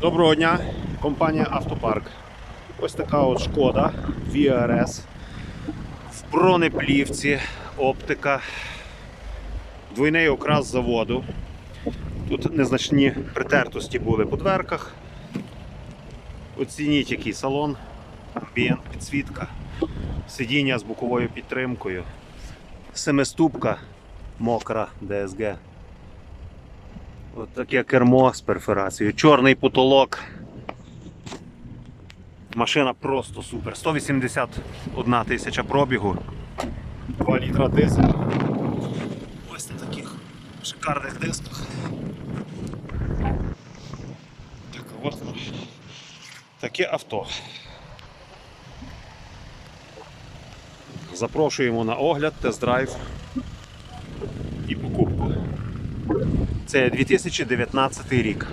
Доброго дня, компанія Автопарк. Ось така от шкода VRS в бронеплівці, оптика, двойний окрас заводу. Тут незначні притертості були по дверках. Оцініть який салон, амбієнт, підсвітка, сидіння з боковою підтримкою, семиступка мокра DSG. От таке кермо з перфорацією, чорний потолок. Машина просто супер. 181 тисяча пробігу. 2 літра дизель. Ось на таких шикарних дисках. Так, от. Таке авто. Запрошуємо на огляд, тест-драйв і покупку. Це 2019 рік.